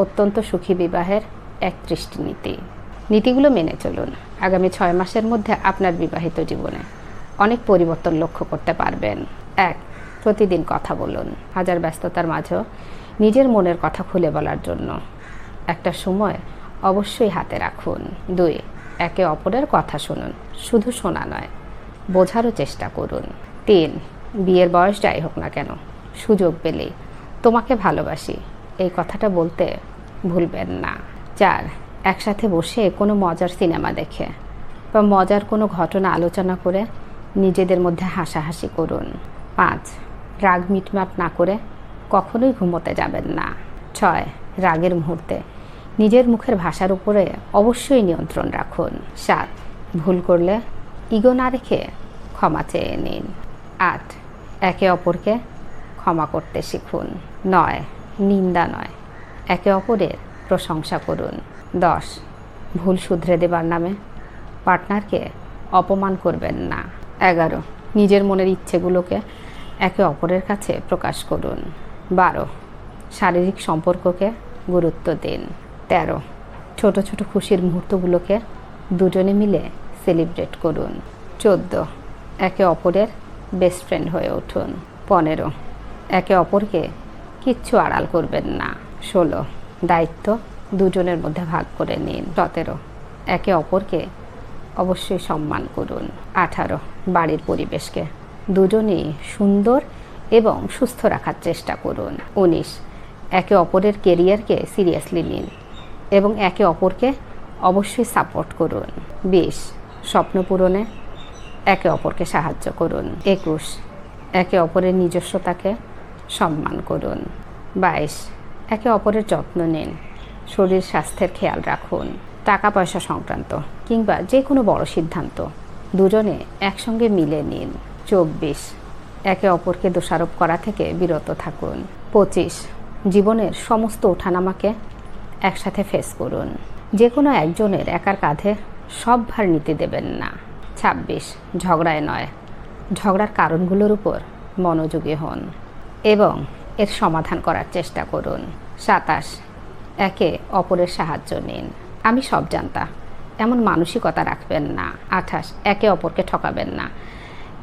অত্যন্ত সুখী বিবাহের একত্রিশটি নীতি নীতিগুলো মেনে চলুন। আগামী ছয় মাসের মধ্যে আপনার বিবাহিত জীবনে অনেক পরিবর্তন লক্ষ্য করতে পারবেন। এক, প্রতিদিন কথা বলুন। হাজার ব্যস্ততার মাঝেও নিজের মনের কথা খুলে বলার জন্য। একটা সময় অবশ্যই হাতে রাখুন। দুই, একে অপরের কথা শুনুন। শুধু শোনা নয়, বোঝারও চেষ্টা করুন। তিন, বিয়ের বয়স যাই হোক না কেন, সুযোগ পেলেই তোমাকে ভালোবাসি। এই কথাটা বলতে ভুলবেন না। চার একসাথে বসে কোনো মজার সিনেমা দেখে বা মজার কোনো ঘটনা আলোচনা করে নিজেদের মধ্যে হাসাহাসি করুন। পাঁচ, রাগ মিটমাট না করে কখনোই ঘুমোতে যাবেন না। ছয়, রাগের মুহূর্তে নিজের মুখের ভাষার উপরে অবশ্যই নিয়ন্ত্রণ রাখুন। সাত, ভুল করলে ইগো না রেখে ক্ষমা চেয়ে নিন। আট, একে অপরকে ক্ষমা করতে শিখুন। নয়, নিন্দা নয়। একে অপরের প্রশংসা করুন। দশ, ভুল শুধরে দেবার নামে। পার্টনারকে অপমান করবেন না। এগারো, নিজের মনের ইচ্ছেগুলোকে একে অপরের কাছে প্রকাশ করুন। বারো, শারীরিক সম্পর্ককে গুরুত্ব দিন। তেরো, ছোট ছোট খুশির মুহূর্তগুলোকে দুজনে মিলে সেলিব্রেট করুন। চোদ্দ, একে অপরের বেস্ট ফ্রেন্ড হয়ে উঠুন। পনেরো, একে অপরকে কিচ্ছু আড়াল করবেন না। ষোলো। দায়িত্ব দুজনের মধ্যে ভাগ করে নিন। সতেরো। একে অপরকে অবশ্যই সম্মান করুন। আঠারো। বাড়ির পরিবেশকে দুজনেই সুন্দর এবং সুস্থ রাখার চেষ্টা করুন। উনিশ। একে অপরের কেরিয়ারকে সিরিয়াসলি নিন এবং একে অপরকে অবশ্যই সাপোর্ট করুন। বিশ। স্বপ্ন পূরণে একে অপরকে সাহায্য করুন। একুশ। একে অপরের নিজস্বতাকে সম্মান করুন। বাইশ। একে অপরের যত্ন নিন। শরীর স্বাস্থ্যের খেয়াল রাখুন। টাকা পয়সা সংক্রান্ত কিংবা যে কোনো বড় সিদ্ধান্ত। দুজনে একসঙ্গে মিলে নিন। চব্বিশ। একে অপরকে দোষারোপ করা থেকে বিরত থাকুন। পঁচিশ। জীবনের সমস্ত ওঠানামাকে একসাথে ফেস করুন। যে কোনো একজনের একার কাঁধে সব ভার নিতে দেবেন না। ছাব্বিশ। ঝগড়ায় নয়। ঝগড়ার কারণগুলোর উপর মনোযোগী হন এবং এর সমাধান করার চেষ্টা করুন। সাতাশ। একে অপরের সাহায্য নিন। আমি সব জানতা। এমন মানসিকতা রাখবেন না। আঠাশ। একে অপরকে ঠকাবেন না।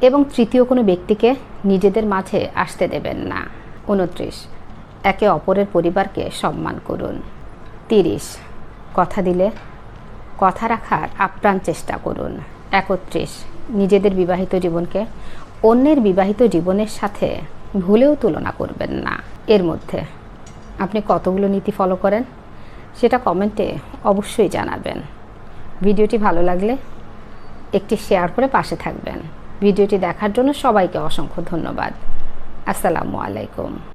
এবং তৃতীয় কোনো ব্যক্তিকে নিজেদের মাঝে আসতে দেবেন না। উনত্রিশ। একে অপরের পরিবারকে সম্মান করুন। তিরিশ। কথা দিলে, কথা রাখার আপ্রাণ চেষ্টা করুন। একত্রিশ। নিজেদের বিবাহিত জীবনকে অন্যের বিবাহিত জীবনের সাথে ভুলেও তুলনা করবেন না। এর মধ্যে আপনি কতগুলো নীতি ফলো করেন সেটা কমেন্টে অবশ্যই জানাবেন। ভিডিওটি ভালো লাগলে একটি শেয়ার করে পাশে থাকবেন। ভিডিওটি দেখার জন্য সবাইকে অসংখ্য ধন্যবাদ। আসসালামু আলাইকুম।